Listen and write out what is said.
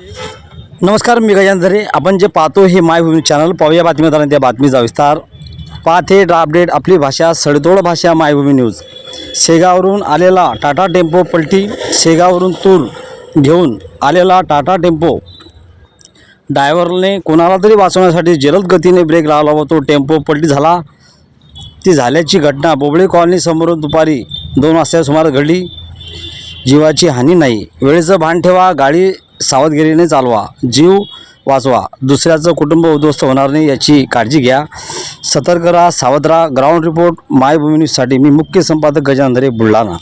नमस्कार मी गजानधरे आपण जे पाहतो हे मायभूमी चॅनल पाहूया बातमीदारांनी त्या बातमीचा विस्तार. पाहते अपडेट आपली भाषा सडतोड भाषा मायभूमी न्यूज शेगावरून आलेला टाटा टेम्पो पलटी शेगावरून तूर घेऊन आलेला टाटा टेम्पो. ड्रायव्हरने कोणाला तरी वाचवण्यासाठी जलद गतीने ब्रेक लावला व तो टेम्पो पलटी झाला. ती झाल्याची घटना बोबळे कॉलनी दुपारी दोन वाजता सुमार घडली. जीवाची हानी नाही. वेळेचं भान ठेवा गाडी सावधगिरीने चालवा जीव वाचवा. दुसऱ्याचं कुटुंब उद्ध्वस्त होणार नाही याची काळजी घ्या. सतर्क राहा सावध राहा. ग्राउंड रिपोर्ट मायभूमी न्यूजसाठी मी मुख्य संपादक गजानंदरे बुलढाणा.